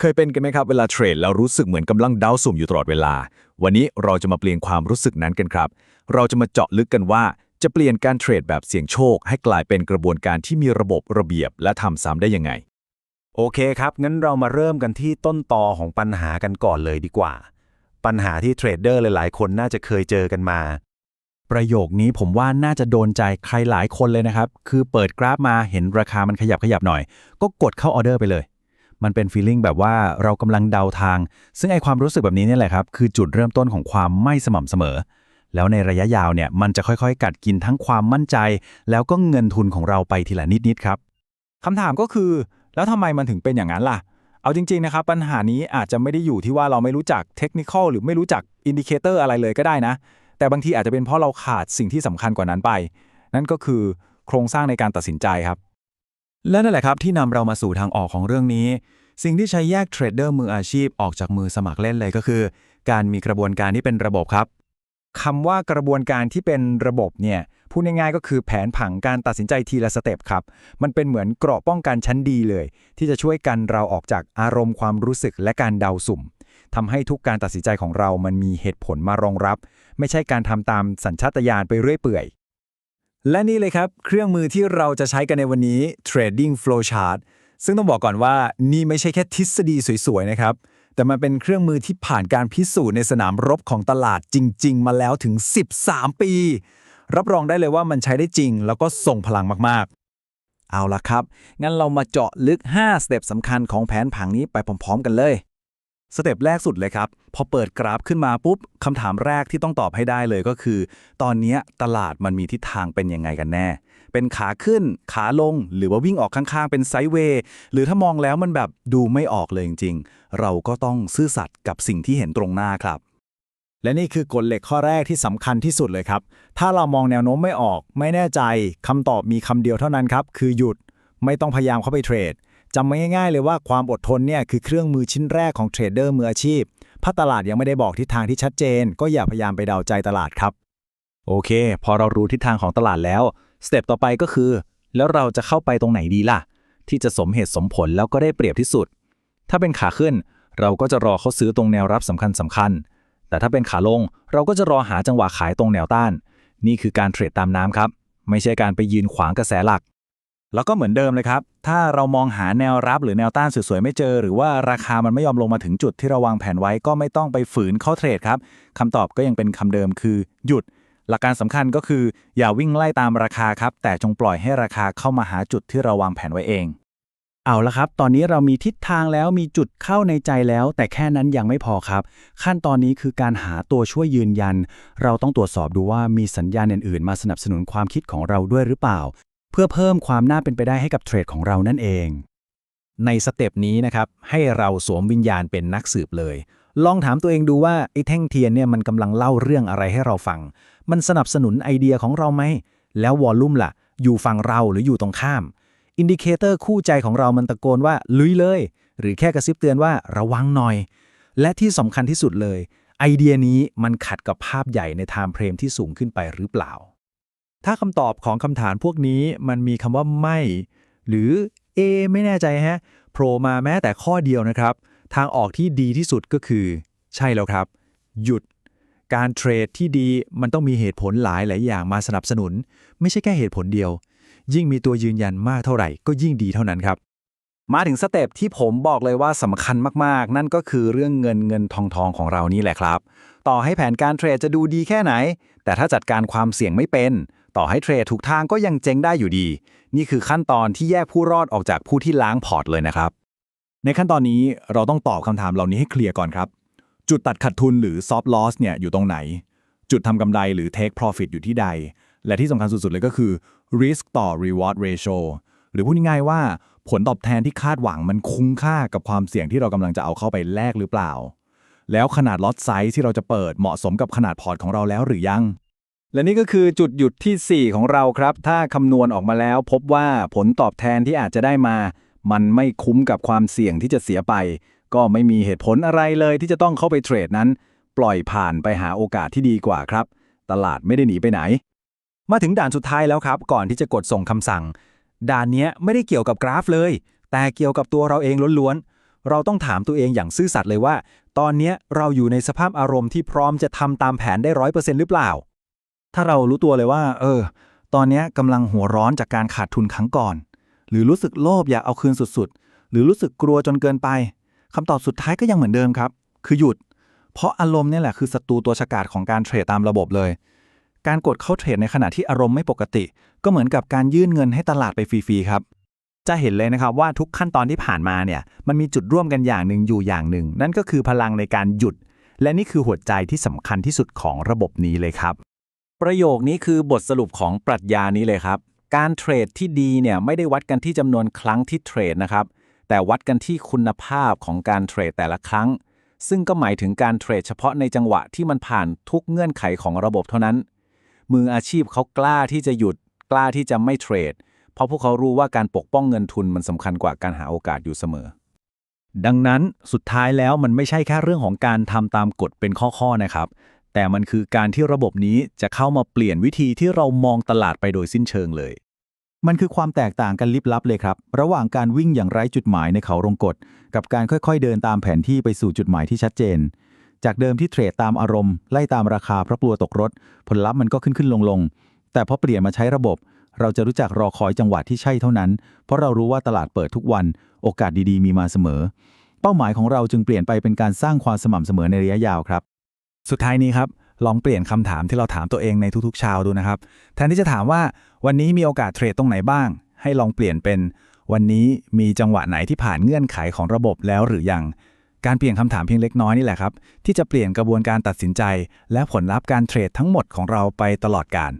เคยเป็นกันไหมครับเวลาเทรดแล้วรู้สึกเหมือนกำลังเดาสุ่มอยู่ตลอดเวลา วันนี้เราจะมาเปลี่ยนความรู้สึกนั้นกันครับ เราจะมาเจาะลึกกันว่า จะเปลี่ยนการเทรดแบบเสี่ยงโชค ให้กลายเป็นกระบวนการที่มีระบบระเบียบและทำซ้ำได้ยังไง โอเคครับ งั้นเรามาเริ่มกันที่ต้นตอของปัญหากันก่อนเลยดีกว่า ปัญหาที่เทรดเดอร์หลายๆ คนน่าจะเคยเจอกันมา ประโยคนี้ผมว่าน่าจะโดนใจใครหลายคนเลยนะครับคือเปิดกราฟมาเห็นราคามันขยับขยับหน่อย ก็กดเข้าออเดอร์ไปเลย มันเป็นฟีลลิ่งแบบว่าเรากำลังเดาทาง ซึ่งไอความรู้สึกแบบนี้นี่แหละครับ คือจุดเริ่มต้นของความไม่สม่ำเสมอ แล้วในระยะยาวเนี่ยมันจะค่อยๆ กัดกินทั้งความมั่นใจ แล้วก็เงินทุนของเราไปทีละนิดๆครับคำถามก็คือ แล้วทำไมมันถึงเป็นอย่างนั้นล่ะ เอาจริง ๆ นะครับ ปัญหานี้อาจจะไม่ได้อยู่ที่ว่าเราไม่รู้จักเทคนิคอลหรือไม่รู้จักอินดิเคเตอร์อะไรเลยก็ได้นะ แต่บางทีอาจจะเป็นเพราะเราขาดสิ่งที่สำคัญกว่านั้นไป นั่นก็คือโครงสร้างในการตัดสินใจครับ และนั่นแหละครับที่นำเรามาสู่ทางออกของเรื่องนี้ สิ่งที่ใช้แยกเทรดเดอร์มืออาชีพออกจากมือสมัครเล่นเลยก็คือ การมีกระบวนการที่เป็นระบบครับคำว่ากระบวนการที่เป็นระบบเนี่ยพูดง่ายๆก็คือแผนผังการตัดสินใจทีละสเต็ปครับ มันเป็นเหมือนเกราะป้องกันชั้นดีเลย ที่จะช่วยกันเราออกจากอารมณ์ความรู้สึกและการเดาสุ่มทำให้ทุกการตัดสินใจของเรามันมีเหตุผลมารองรับ ไม่ใช่การทำตามสัญชาตญาณไปเรื่อยเปื่อย และนี่เลยครับ เครื่องมือที่เราจะใช้กันในวันนี้ Trading Flowchart ซึ่งต้องบอกก่อนว่านี่ไม่ใช่แค่ทฤษฎีสวยๆนะครับ แต่มันเป็นเครื่องมือที่ผ่านการพิสูจน์ในสนามรบของตลาดจริง ๆ มาแล้วถึง 13 ปี รับรองได้เลยว่ามันใช้ได้จริง แล้วก็ส่งพลังมากๆ เอาละครับ งั้นเรามาเจาะลึก 5 สเต็ปสำคัญของแผนผังนี้ไปพร้อมๆ กันเลย สเต็ปแรกสุดเลยครับ พอเปิดกราฟขึ้นมาปุ๊บคำถามแรกที่ต้องตอบให้ได้เลยก็คือ ตอนนี้ตลาดมันมีทิศทางเป็นยังไงกันแน่ เป็นขาขึ้นขาลง หรือว่าวิ่งออกข้างๆ เป็นไซด์เวย์หรือถ้ามองแล้วมันแบบดูไม่ออกเลยจริงๆ เราก็ต้องซื่อสัตย์กับสิ่งที่เห็นตรงหน้าครับ และนี่คือกฎเหล็กข้อแรกที่สำคัญที่สุดเลยครับ ถ้าเรามองแนวโน้มไม่ออก ไม่แน่ใจคำตอบมีคำเดียวเท่านั้นครับคือหยุดไม่ต้องพยายามเข้าไปเทรด จำไว้ง่ายๆเลยว่าความอดทนเนี่ยคือเครื่องมือชิ้นแรกของเทรดเดอร์มืออาชีพถ้าตลาดยังไม่ได้บอกทิศทางที่ชัดเจน ก็อย่าพยายามไปเดาใจตลาดครับ โอเค พอเรารู้ทิศทางของตลาดแล้วสเต็ปต่อไปก็คือ แล้วเราจะเข้าไปตรงไหนดีล่ะ ที่จะสมเหตุสมผลแล้วก็ได้เปรียบที่สุด ถ้าเป็นขาขึ้น เราก็จะรอเขาซื้อตรงแนวรับสำคัญสคัญ แต่ถ้าเป็นขาลงเราก็จะรอหาจังหวะขายตรงแนวต้าน นี่คือการเทรดตามน้ำครับ ไม่ใช่การไปยืนขวางกระแสหลัก แล้วก็เหมือนเดิมเลยครับ ถ้าเรามองหาแนวรับหรือแนวต้านสวยๆไม่เจอ หรือว่าราคามันไม่ยอมลงมาถึงจุดที่เราวางแผนไว้ก็ไม่ต้องไปฝืนเข้าเทรดครับคำตอบก็ยังเป็นคำเดิมคือหยุด หลักการสำคัญก็คือ อย่าวิ่งไล่ตามราคาครับ แต่จงปล่อยให้ราคาเข้ามาหาจุดที่เราวางแผนไว้เอง เอาละครับ ตอนนี้เรามีทิศทางแล้วมีจุดเข้าในใจแล้ว แต่แค่นั้นยังไม่พอครับ ขั้นตอนนี้คือการหาตัวช่วยยืนยัน เราต้องตรวจสอบดูว่ามีสัญญาณอื่นๆ มาสนับสนุนความคิดของเราด้วยหรือเปล่า พื่อเพิ่มความน่าเป็นไปได้ให้กับเทรดของเรานั่นเอง ในสเต็ปนี้นะครับให้เราสวมวิญญาณเป็นนักสืบเลย ลองถามตัวเองดูว่าไอ้แท่งเทียนเนี่ยมันกำลังเล่าเรื่องอะไรให้เราฟัง มันสนับสนุนไอเดียของเราไหม แล้ววอลลุ่มล่ะ อยู่ฝั่งเราหรืออยู่ตรงข้าม อินดิเคเตอร์คู่ใจของเรามันตะโกนว่าลุยเลย หรือแค่กระซิบเตือนว่าระวังหน่อย และที่สำคัญที่สุดเลย ไอเดียนี้มันขัดกับภาพใหญ่ในไทม์เฟรมที่สูงขึ้นไปหรือเปล่า ถ้าคำตอบของคำถามพวกนี้มันมีคำว่าไม่ หรือเอไม่แน่ใจฮะโผล่มาแม้แต่ข้อเดียวนะครับ ทางออกที่ดีที่สุดก็คือ ใช่แล้วครับ หยุด การเทรดที่ดีมันต้องมีเหตุผลหลายหลายอย่างมาสนับสนุน ไม่ใช่แค่เหตุผลเดียว ยิ่งมีตัวยืนยันมากเท่าไหร่ ก็ยิ่งดีเท่านั้นครับ มาถึงสเต็ปที่ผมบอกเลยว่าสำคัญมากๆ นั่นก็คือเรื่องเงินเงินทองทองของเรานี่แหละครับ ต่อให้แผนการเทรดจะดูดีแค่ไหน แต่ถ้าจัดการความเสี่ยงไม่เป็น ต่อให้เทรดถูกทางก็ยังเจ๊งได้อยู่ดี นี่คือขั้นตอนที่แยกผู้รอดออกจากผู้ที่ล้างพอร์ตเลยนะครับ ในขั้นตอนนี้เราต้องตอบคำถามเหล่านี้ให้เคลียร์ก่อนครับ จุดตัดขาดทุนหรือ soft loss เนี่ยอยู่ตรงไหน จุดทำกำไรหรือ take profit อยู่ที่ใด และที่สำคัญสุดๆเลยก็คือ risk ต่อ reward ratio หรือพูดง่ายๆว่าผลตอบแทนที่คาดหวังมันคุ้มค่ากับความเสี่ยงที่เรากำลังจะเอาเข้าไปแลกหรือเปล่า แล้วขนาดล็อตไซส์ที่เราจะเปิดเหมาะสมกับขนาดพอร์ตของเราแล้วหรือยัง และนี่ก็คือจุดหยุดที่ 4 ของเราครับ ถ้าคำนวณออกมาแล้วพบว่าผลตอบแทนที่อาจจะได้มา มันไม่คุ้มกับความเสี่ยงที่จะเสียไป ก็ไม่มีเหตุผลอะไรเลยที่จะต้องเข้าไปเทรดนั้น ปล่อยผ่านไปหาโอกาสที่ดีกว่าครับ ตลาดไม่ได้หนีไปไหน มาถึงด่านสุดท้ายแล้วครับ ก่อนที่จะกดส่งคำสั่ง ด่านนี้ไม่ได้เกี่ยวกับกราฟเลย แต่เกี่ยวกับตัวเราเองล้วนเราต้องถามตัวเองอย่างซื่อสัตย์เลยว่า ตอนนี้เราอยู่ในสภาพอารมณ์ที่พร้อมจะทำตามแผนได้ร้อยเปอร์เซ็นต์หรือเปล่า ถ้าเรารู้ตัวเลยว่า เออ ตอนนี้กำลังหัวร้อนจากการขาดทุนครั้งก่อน หรือรู้สึกโลภอยากเอาคืนสุดๆ หรือรู้สึกกลัวจนเกินไปคำตอบสุดท้ายก็ยังเหมือนเดิมครับ คือหยุด เพราะอารมณ์นี่แหละคือศัตรูตัวฉกาจของการเทรดตามระบบเลย การกดเข้าเทรดในขณะที่อารมณ์ไม่ปกติ ก็เหมือนกับการยื่นเงินให้ตลาดไปฟรีๆครับจะเห็นเลยนะครับว่าทุกขั้นตอนที่ผ่านมาเนี่ยมันมีจุดร่วมกันอย่างหนึ่งอยู่อย่างหนึ่ง นั่นก็คือพลังในการหยุด และนี่คือหัวใจที่สำคัญที่สุดของระบบนี้เลยครับ ประโยคนี้คือบทสรุปของปรัชญานี้เลยครับ การเทรดที่ดีเนี่ยไม่ได้วัดกันที่จำนวนครั้งที่เทรดนะครับ แต่วัดกันที่คุณภาพของการเทรดแต่ละครั้ง ซึ่งก็หมายถึงการเทรดเฉพาะในจังหวะที่มันผ่านทุกเงื่อนไขของระบบเท่านั้น มืออาชีพเขากล้าที่จะหยุด กล้าที่จะไม่เทรด เพราะพวกเขารู้ว่าการปกป้องเงินทุนมันสำคัญกว่าการหาโอกาสอยู่เสมอ ดังนั้นสุดท้ายแล้วมันไม่ใช่แค่เรื่องของการทำตามกฎเป็นข้อๆนะครับ แต่มันคือการที่ระบบนี้จะเข้ามาเปลี่ยนวิธีที่เรามองตลาดไปโดยสิ้นเชิงเลย มันคือความแตกต่างกันลิบลับเลยครับ ระหว่างการวิ่งอย่างไร้จุดหมายในเขารงกฎกับการค่อยๆ เดินตามแผนที่ไปสู่จุดหมายที่ชัดเจน จากเดิมที่เทรดตามอารมณ์ไล่ตามราคาเพราะกลัวตกรถ ผลลัพธ์มันก็ขึ้นขึ้นลงลงแต่พอเปลี่ยนมาใช้ระบบ เราจะรู้จักรอคอยจังหวะที่ใช่เท่านั้น เพราะเรารู้ว่าตลาดเปิดทุกวัน โอกาสดีๆ มีมาเสมอ เป้าหมายของเราจึงเปลี่ยนไปเป็นการสร้างความสม่ำเสมอในระยะยาวครับ สุดท้ายนี้ครับลองเปลี่ยนคำถามที่เราถามตัวเองในทุกๆเช้าดูนะครับ แทนที่จะถามว่าวันนี้มีโอกาสเทรดตรงไหนบ้าง ให้ลองเปลี่ยนเป็น วันนี้มีจังหวะไหนที่ผ่านเงื่อนไขของระบบแล้วหรือยัง การเปลี่ยนคำถามเพียงเล็กน้อยนี่แหละครับ ที่จะเปลี่ยนกระบวนการตัดสินใจ และผลลัพธ์การเทรดทั้งหมดของเราไปตลอดกาล